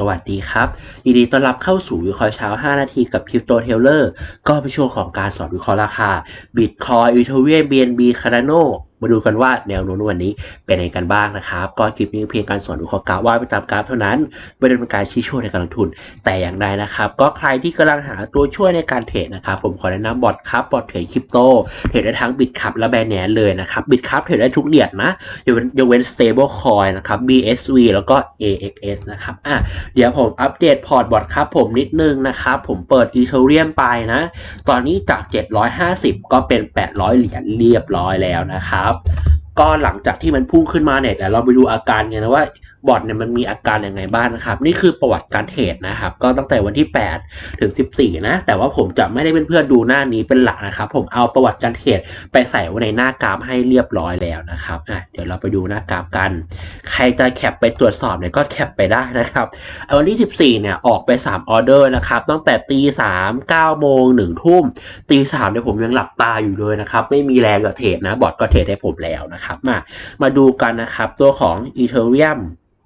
สวัสดีครับยินดีต้อนรับเข้าสู่วิเคราะห์เช้า 5 นาทีกับคริปโตเทเลอร์ ก็เป็นช่วงของการสอนวิเคราะห์ราคาบิตคอยอีเทเรียมบีเอ็นบีคาร์โน มาดูกันว่าแนวโน้มวันนี้เป็นยังไงกันบ้างนะครับ ก็คลิปนี้เพียงการสอนวิเคราะห์กราฟว่าไปตามกราฟเท่านั้นไม่ได้เป็นการชี้ช่วยในการลงทุน แต่อย่างใดนะครับ ก็ใครที่กำลังหาตัวช่วยในการเทรดนะครับ ผมขอแนะนำบอทครับบอทเทรดคริปโตเทรดได้ทั้งบิตคับและแบนแนนเลยนะครับบิตคับเทรดได้ทุกเหรียญนะยกเว้นยกเว้น stable coin นะครับ BSV แล้วก็ AXS นะครับอะเดี๋ยวผมอัปเดตพอร์ตบอทครับผมนิดนึงนะครับผมเปิด Ethereum ไปนะ ตอนนี้จาก 750 ก็เป็น 800 เหรียญเรียบร้อยแล้วนะครับก็หลังจากที่มันพุ่งขึ้นมาเนี่ยเดี๋ยวเราไปดูอาการกันนะว่าบอทเนี่ยมันมีอาการยังไงบ้างนะครับ นี่คือประวัติการเทรดนะครับ ก็ตั้งแต่วันที่ 8 ถึง 14 นะ แต่ว่าผมจะไม่ได้เป็นเพื่อนดูหน้านี้เป็นหลักนะครับ ผมเอาประวัติการเทรดไปใส่ไว้ในหน้ากราฟให้เรียบร้อยแล้วนะครับอะเดี๋ยวเราไปดูหน้ากราฟกัน ใครจะแคปไปตรวจสอบเนี่ยก็แคปไปได้นะครับวันที่ 14 เนี่ยออกไป 3 ออเดอร์นะครับ ตั้งแต่ตี3 9โมง1ทุ่มตีสามเนี่ยผมยังหลับตาอยู่เลยนะครับ ไม่มีแรงกับเทรดนะบอทก็เทรดให้ผมแล้วนะครับ มามาดูกันนะครับ ตัวของ Ethereum ที่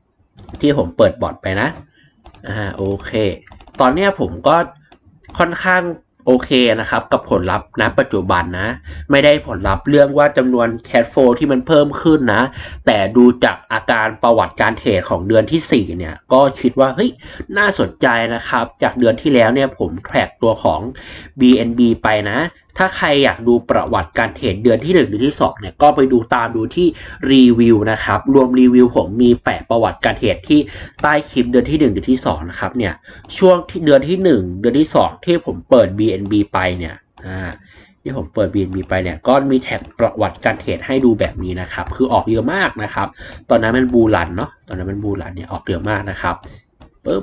ที่ผมเปิดบอทไปนะอ่าโอเค ตอนนี้ผมก็ค่อนข้างโอเคนะครับ กับผลลัพธ์นะปัจจุบันนะ ไม่ได้ผลลัพธ์เรื่องว่าจำนวนแคทโฟที่มันเพิ่มขึ้นนะ แต่ดูจากอาการประวัติการเทรดของเดือนที่ 4 เนี่ย ก็คิดว่าเฮ้ยน่าสนใจนะครับ จากเดือนที่แล้วเนี่ยผมแทร็กตัวของ BNB ไปนะถ้าใครอยากดูประวัติการเทรดเดือนที่1เดือนที่2เนี่ยก็ไปดูตามดูที่รีวิวนะครับ รวมรีวิวผมมีแปะประวัติการเทรดที่ใต้คลิปเดือนที่ 1 เดือนที่2นะครับเนี่ยช่วงที่เดือนที่ 1 เดือนที่ 2 ที่ผมเปิด BNB ไปเนี่ยอ่าที่ผมเปิด BNB ไปเนี่ยก็มีแท็กประวัติการเทรดให้ดูแบบนี้นะครับ คือออกเยอะมากนะครับ ตอนนั้นมันบูรันเนาะตอนนั้นมันบูรันเนี่ยออกเยอะมากนะครับปึ๊บ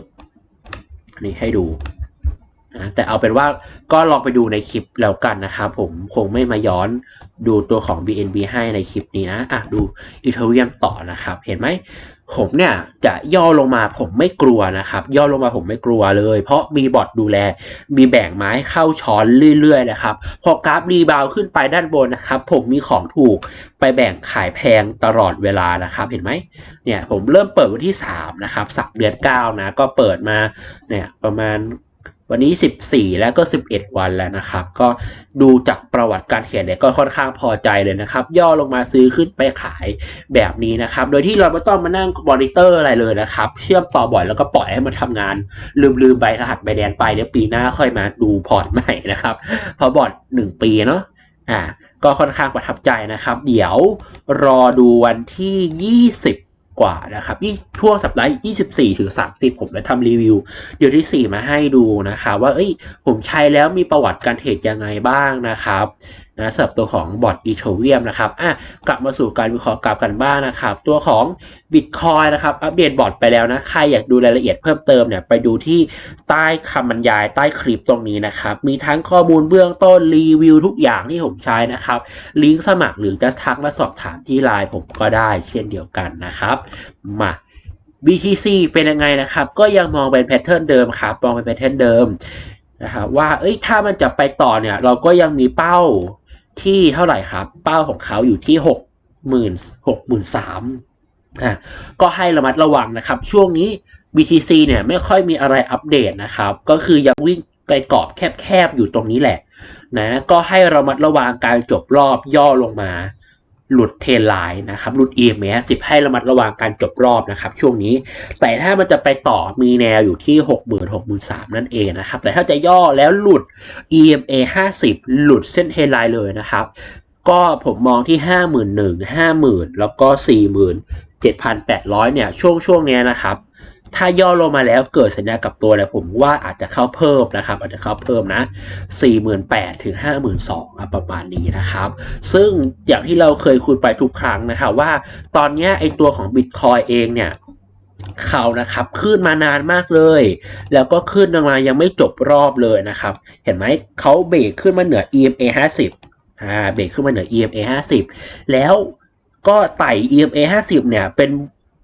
นนี้ให้ดู นะแต่เอาเป็นว่าก็ลองไปดูในคลิปแล้วกันนะครับผมคงไม่มาย้อนดูตัวของ BNB ให้ในคลิปนี้นะอะดู Ethereum ต่อนะครับ เห็นไหมผมเนี่ยจะย่อลงมาผมไม่กลัวนะครับ ย่อลงมาผมไม่กลัวเลย เพราะมีบอทดูแล มีแบ่งไม้เข้าช้อนเรื่อยๆนะครับ พอกราฟรีบาวขึ้นไปด้านบนนะครับ ผมมีของถูกไปแบ่งขายแพงตลอดเวลานะครับ เห็นไหมเนี่ยผมเริ่มเปิดวันที่3นะครับสักเดือน9นะก็เปิดมาเนี่ยประมาณ วันนี้ 14 แล้วก็ 11 วันแล้วนะครับ ก็ดูจากประวัติการเขียนเนี่ยก็ค่อนข้างพอใจเลยนะครับ ย่อลงมาซื้อขึ้นไปขายแบบนี้นะครับ โดยที่เราไม่ต้องมานั่งมอนิเตอร์อะไรเลยนะครับ เชื่อมต่อบ่อยแล้วก็ปล่อยให้มันทำงาน ลืมๆใบรหัสใบแดนไปเดี๋ยวปีหน้าค่อยมาดูพอร์ตใหม่นะครับเพราะบอร์ด1 ปีเนาะอ่าก็ค่อนข้างประทับใจนะครับ เดี๋ยวรอดูวันที่ 20 กว่านะครับช่วงสัปดาห์24ถึง30 ผมจะทำรีวิวเดือนที่ 4 มาให้ดูนะครับว่าเอ้ยผมใช้แล้วมีประวัติการเทรดยังไงบ้างนะครับ นะสำหรับตัวของบอทอีโทเวียมนะครับอะกลับมาสู่การวิเคราะห์กราฟกันบ้างนะครับ ตัวของ Bitcoin นะครับ อัปเดตบอทไปแล้วนะ ใครอยากดูรายละเอียดเพิ่มเติมเนี่ยไปดูที่ใต้คำบรรยายใต้คลิปตรงนี้นะครับ มีทั้งข้อมูลเบื้องต้นรีวิวทุกอย่างที่ผมใช้นะครับ ลิงก์สมัครหรือจะทักมาสอบถามที่ไลน์ผมก็ได้เช่นเดียวกันนะครับ มา BTC เป็นยังไงนะครับ ก็ยังมองเป็นแพทเทิร์นเดิมครับมองเป็นแพทเทิร์นเดิมนะครับว่าเอ้ยถ้ามันจะไปต่อเนี่ย เราก็ยังมีเป้า ที่เท่าไหร่ครับ เป้าของเขาอยู่ที่หกหมื่นหกหมื่นสามอะก็ให้ระมัดระวังนะครับ ช่วงนี้ BTC เนี่ยไม่ค่อยมีอะไรอัปเดตนะครับ ก็คือยังวิ่งไกลกรอบแคบๆอยู่ตรงนี้แหละนะก็ให้ระมัดระวังการจบรอบย่อลงมา หลุดเทนไลน์นะครับหลุด EMA 10 ให้ระมัดระวังการจบรอบนะครับช่วงนี้ แต่ถ้ามันจะไปต่อมีแนวอยู่ที่ 60,000 6 3 0 0นั่นเองนะครับแต่ถ้าจะย่อแล้วหลุด EMA 50 หลุดเส้นเทนไลน์เลยนะครับก็ผมมองที่ 51,000 50,000 แล้วก็ 47,800 เนี่ยช่วงช่วงนี้นะครับ ถ้าย่อลงมาแล้วเกิดสัญญากับตัวเนี่ยผมว่าอาจจะเข้าเพิ่มนะครับ อาจจะเข้าเพิ่มนะ 48,000ถึง52,000อะประมาณนี้นะครับ ซึ่งอย่างที่เราเคยคุยไปทุกครั้งนะครับว่าตอนนี้ไอตัวของ Bitcoin เองเนี่ยเขานะครับขึ้นมานานมากเลย แล้วก็ขึ้นมายังไม่จบรอบเลยนะครับ เห็นไหมเขาเบรกขึ้นมาเหนือ EMA 50อ่าเบรกขึ้นมาเหนือ EMA 50 แล้วก็ไต่ EMA 50 เนี่ยเป็น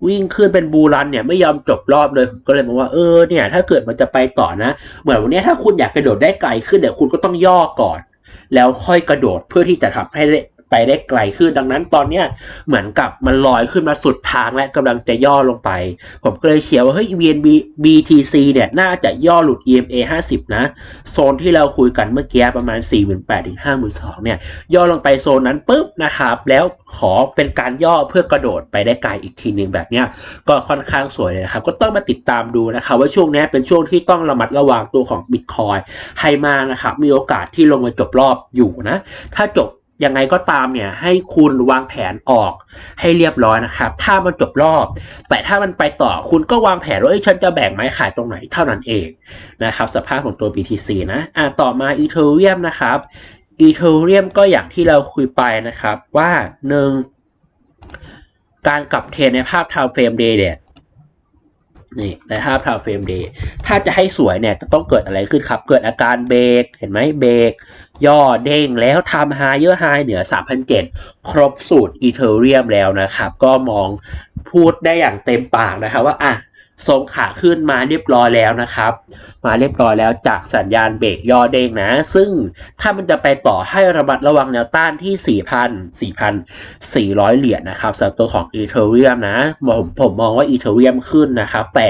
วิ่งขึ้นเป็นบูรันเนี่ยไม่ยอมจบรอบเลยก็เลยมองว่าเออเนี่ย ถ้าเกิดมันจะไปต่อนะ เหมือนวันนี้ถ้าคุณอยากกระโดดได้ไกลขึ้นเนี่ยคุณก็ต้องย่อก่อน แล้วค่อยกระโดดเพื่อที่จะทำให้ ได้ไปได้ไกลขึ้นดังนั้นตอนเนี้ยเหมือนกับมันลอยขึ้นมาสุดทางและกำลังจะย่อลงไป ผมก็เลยเขียนว่าเฮ้ย VNB BTC เนี่ยน่าจะย่อหลุด EMA 50 นะ โซนที่เราคุยกันเมื่อกี้ประมาณ 48,000ถึง52,000เนี่ยย่อลงไปโซนนั้นปุ๊บนะครับแล้วขอเป็นการย่อเพื่อกระโดดไปได้ไกลอีกทีหนึ่งแบบเนี้ยก็ค่อนข้างสวยเลยนะครับ ก็ต้องมาติดตามดูนะครับว่าช่วงนี้เป็นช่วงที่ต้องระมัดระวังตัวของ Bitcoin ให้มากนะครับมีโอกาสที่ลงมาจบรอบอยู่นะ ถ้าจบ ยังไงก็ตามเนี่ยให้คุณวางแผนออกให้เรียบร้อยนะครับ ถ้ามันจบรอบ แต่ถ้ามันไปต่อคุณก็วางแผนว่าเอ้ยฉันจะแบ่งไม้ขายตรงไหนเท่านั้นเองนะครับ สภาพของตัว BTC นะอะต่อมา Ethereum นะครับ Ethereum ก็อย่างที่เราคุยไปนะครับว่าหนึ่งการกลับเทรนในภาพ time frame day เนี่ย นี่ในภาพ time frame day ถ้าจะให้สวยเนี่ยจะต้องเกิดอะไรขึ้นครับ เกิดอาการเบรกเห็นไหมเบรกย่อเด้งแล้วทำไฮเยอะไฮเหนือ 3,007 ครบสูตรอีเธอเรียมแล้วนะครับ ก็มองพูดได้อย่างเต็มปากนะครับว่าอะ ทรงขาขึ้นมาเรียบร้อยแล้วนะครับ มาเรียบร้อยแล้วจากสัญญาณเบรกย่อเด้งนะ ซึ่งถ้ามันจะไปต่อให้ระมัดระวังแนวต้านที่ 4,000 4,400 เหรียญนะครับสำหรับตัวของ Ethereum นะผมผมมองว่า Ethereum ขึ้นนะครับ แต่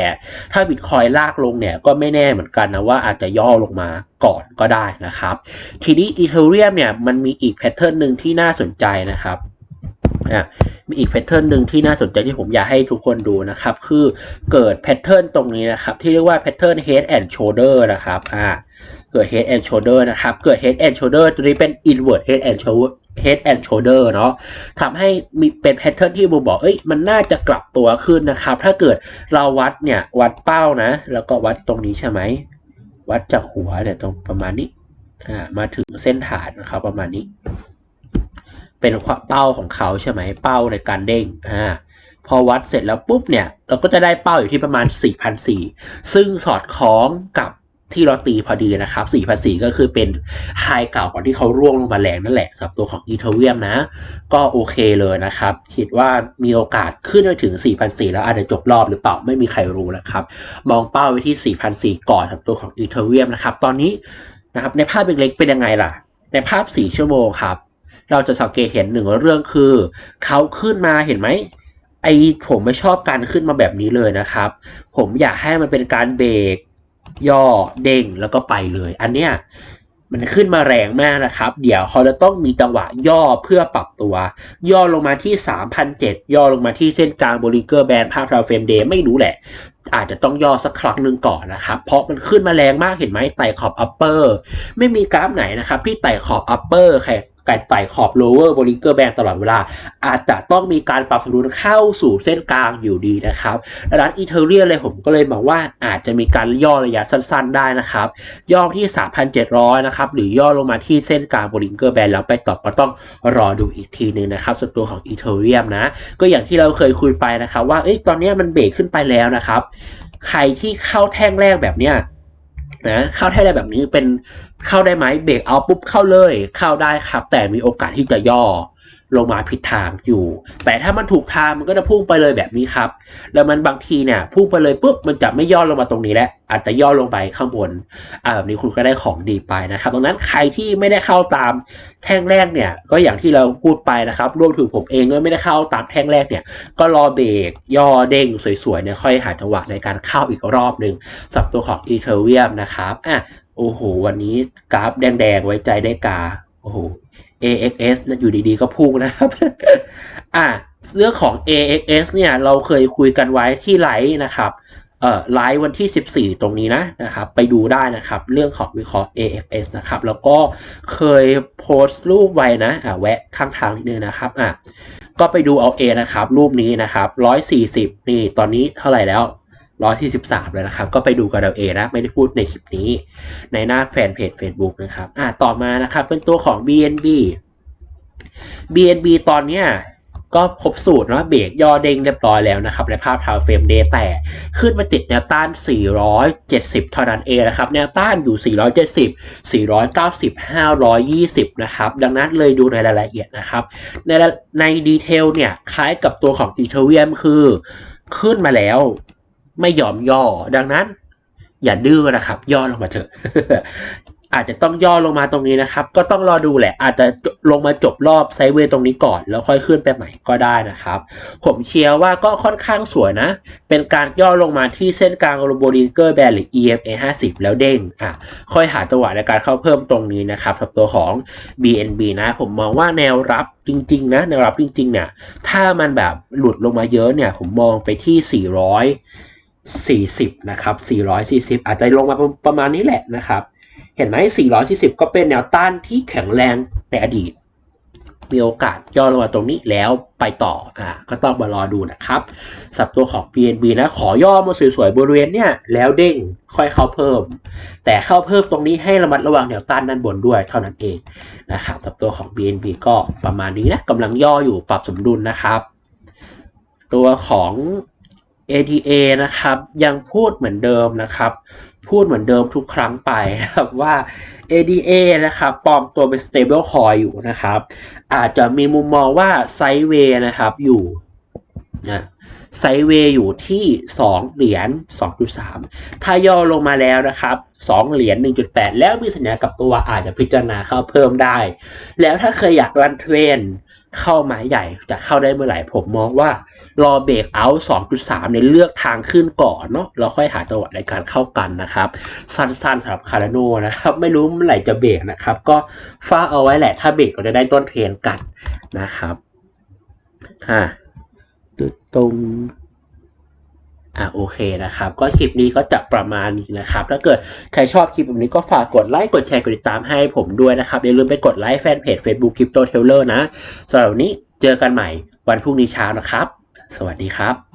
ถ้า Bitcoin ลากลงเนี่ยก็ไม่แน่เหมือนกันนะว่าอาจจะย่อลงมาก่อนก็ได้นะครับ ทีนี้ Ethereum เนี่ยมันมีอีกแพทเทิร์นหนึ่งที่น่าสนใจนะครับ อะมีอีกแพทเทิร์นหนึ่งที่น่าสนใจที่ผมอยากให้ทุกคนดูนะครับ คือเกิดแพทเทิร์นตรงนี้นะครับ ที่เรียกว่าแพทเทิร์น head and shoulder นะครับอ่าเกิด head and shoulder นะครับ เกิด head and shoulder ตัวนี้เป็น inward head and shoulder head and shoulder เนาะทำให้มีเป็นแพทเทิร์นที่ผมบอก เอ้ย มันน่าจะกลับตัวขึ้นนะครับ ถ้าเกิดเราวัดเนี่ย วัดเป้านะ แล้วก็วัดตรงนี้ใช่ไหม วัดจากหัวเนี่ยตรงประมาณนี้ อ่า มาถึงเส้นฐานนะครับประมาณนี้ เป็นเป้าของเขาใช่ไหมเป้าในการเด้งอ่าพอวัดเสร็จแล้วปุ๊บเนี่ย เราก็จะได้เป้าอยู่ที่ประมาณ4,400ซึ่งสอดคล้องกับที่เราตีพอดีนะครับ4,400ก็คือเป็นไฮเก่าก่อนที่เขาร่วงลงมาแรงนั่นแหละสำหรับตัวของอีเทเรียมนะ ก็โอเคเลยนะครับ คิดว่ามีโอกาสขึ้นไปถึง4,400แล้วอาจจะจบรอบหรือเปล่าไม่มีใครรู้นะครับ มองเป้าไว้ที่4,400ก่อนสำหรับตัวของอีเทเรียมนะครับ ตอนนี้นะครับในภาพเล็กๆเป็นยังไงล่ะ ในภาพ 4 ชั่วโมงครับ เราจะสังเกตเห็นหนึ่งเรื่องคือ เขาขึ้นมาเห็นไหมไอผมไม่ชอบการขึ้นมาแบบนี้เลยนะครับ ผมอยากให้มันเป็นการเบรกย่อเด้งแล้วก็ไปเลย อันเนี้ยมันขึ้นมาแรงมากนะครับ เดี๋ยวเขาจะต้องมีจังหวะย่อเพื่อปรับตัว ย่อลงมาที่ 3,007 ย่อลงมาที่เส้นกลางบริเกอร์แบนภาพทราเฟรมเดย์ไม่รู้แหละ อาจจะต้องย่อสักครั้งหนึ่งก่อนนะครับ เพราะมันขึ้นมาแรงมากเห็นไหมไต่ขอบ upper ไม่มีกราฟไหนนะครับ ที่ไต่ขอบ upper แค่ ไต่ขอบ lower b o l i n g e r band ตลอดเวลา อาจจะต้องมีการปรับสมดุลเข้าสู่เส้นกลางอยู่ดีนะครับดังนั้นอีเทเรียเลยผมก็เลยบอกว่าอาจจะมีการย่อระยะสั้นๆ ได้นะครับ ย่อที่ 3,700 นะครับ หรือย่อลงมาที่เส้นกลาง b o l i n g e r band แล้วไปต่อก็ต้องรอดูอีกทีนึงนะครับส่วนตัวของอีเทเรียมนะ ก็อย่างที่เราเคยคุยไปนะครับ ว่าเอ้ยตอนนี้มันเบรกขึ้นไปแล้วนะครับ ใครที่เข้าแท่งแรกแบบเนี้ยนะเข้าแท่งแรกแบบนี้เป็น เข้าได้ไหมเบรกเอาปุ๊บเข้าเลย เข้าได้ครับ แต่มีโอกาสที่จะย่อ ลงมาผิดทางอยู่ แต่ถ้ามันถูกทางมันก็จะพุ่งไปเลยแบบนี้ครับ แล้วมันบางทีเนี่ยพุ่งไปเลยปุ๊บมันจะไม่ย่อลงมาตรงนี้แล้วอาจจะย่อลงไปข้างบนอ่าแบบนี้คุณก็ได้ของดีไปนะครับดังนั้นใครที่ไม่ได้เข้าตามแท่งแรกเนี่ย ก็อย่างที่เราพูดไปนะครับ รวมถึงผมเองก็ไม่ได้เข้าตามแท่งแรกเนี่ย ก็รอเบรกย่อเด้งสวยๆเนี่ยค่อยหาจังหวะในการเข้าอีกรอบหนึ่งสับตัวของอีเทเรียมนะครับอะโอ้โห วันนี้กราฟแดงๆไว้ใจได้กาโอ้โห AXS นะอยู่ดีๆ ก็พุ่งนะครับ อะเรื่องของ AXS เนี่ยเราเคยคุยกันไว้ที่ไลฟ์นะครับเอ่อไลฟ์วันที่ 14 ตรงนี้นะนะครับไปดูได้นะครับ เรื่องของวิเคราะห์ AXS นะครับ แล้วก็เคยโพสต์รูปไว้นะอะแวะข้างทางนิดนึงนะครับอะก็ไปดูเอาเอนะครับ รูปนี้นะครับ 140 นี่ตอนนี้เท่าไหร่แล้ว ร้อยที่สิบสามเลยนะครับ ก็ไปดูกันเอาเองนะ ไม่ได้พูดในคลิปนี้ ในหน้าแฟนเพจ Facebook นะครับอ่าต่อมานะครับ เป็นตัวของ BNB BNB ตอนเนี้ยก็ครบสูตรเนาะเบรกย่อเด้งเรียบร้อยแล้วนะครับในภาพทาวเฟรมเดย์แต่ขึ้นมาติดแนวต้าน 470 เท่านั้นเองนะครับ แนวต้านอยู่ 470 490 520 นะครับ ดังนั้นเลยดูในรายละเอียดนะครับ ในในดีเทลเนี่ย คล้ายกับตัวของ Ethereum คือขึ้นมาแล้ว ไม่ยอมย่อ ดังนั้น อย่าดื้อนะครับ ย่อลงมาเถอะอาจจะต้องย่อลงมาตรงนี้นะครับ ก็ต้องรอดูแหละ อาจจะลงมาจบรอบไซเวย์ตรงนี้ก่อน แล้วค่อยขึ้นไปใหม่ก็ได้นะครับ ผมเชียร์ว่าก็ค่อนข้างสวยนะ เป็นการย่อลงมาที่เส้นกลางโรโบลิงเกอร์แบนหรือ EMA 50 แล้วเด้งอะค่อยหาจังหวะในการเข้าเพิ่มตรงนี้นะครับสำหรับตัวของ BNB นะผมมองว่าแนวรับจริงๆนะแนวรับจริงๆเนี่ยถ้ามันแบบหลุดลงมาเยอะเนี่ย ผมมองไปที่ 400 40 นะครับ 440 อาจจะลงมาประมาณนี้แหละนะครับ เห็นไหม 440 ก็เป็นแนวต้านที่แข็งแรงในอดีต มีโอกาสย่อลงมาตรงนี้แล้วไปต่อ อ่า ก็ต้องมารอดูนะครับ สับตัวของ BNB นะ ขอย่อมาสวยๆ บริเวณเนี่ย แล้วเด้ง ค่อยเข้าเพิ่ม แต่เข้าเพิ่มตรงนี้ให้ระมัดระวังแนวต้านด้านบนด้วยเท่านั้นเองนะครับ สับตัวของ BNB ก็ประมาณนี้นะกำลังย่ออยู่ปรับสมดุลนะครับ ตัวของ ADA นะครับยังพูดเหมือนเดิมนะครับ พูดเหมือนเดิมทุกครั้งไปนะครับว่า ADA นะครับปลอมตัวเป็น stable coin อยู่นะครับ อาจจะมีมุมมองว่าไซด์เวย์นะครับอยู่นะ ไซเวย์อยู่ที่ 2 เหรียญ 2.3 ถ้าย่อลงมาแล้วนะครับ 2 เหรียญ 1.8 แล้วมีสัญญากับตัวอาจจะพิจารณาเข้าเพิ่มได้ แล้วถ้าเคยอยากรันเทรนเข้าไม้ใหญ่จะเข้าได้เมื่อไหร่ ผมมองว่า รอเบรกเอาท์2.3 ในยเลือกทางขึ้นก่อนเนาะเราค่อยหาจังหวะในการเข้ากันนะครับ สั้นๆสำหรับคาราโนนะครับ ไม่รู้เมื่อไหร่จะเบรกนะครับ ก็ฟ้าเอาไว้แหละถ้าเบรกก็จะได้ต้นเทรนกันนะครับอ่า ตึดตรงอะโอเคนะครับ ก็คลิปนี้ก็จะประมาณนี้นะครับ ถ้าเกิดใครชอบคลิปแบบนี้ก็ฝากกดไลค์กดแชร์กดติดตามให้ผมด้วยนะครับ อย่าลืมไปกดไลค์แฟนเพจ Facebook Crypto Tailor นะสำหรับวันนี้เจอกันใหม่วันพรุ่งนี้เช้านะครับ สวัสดีครับ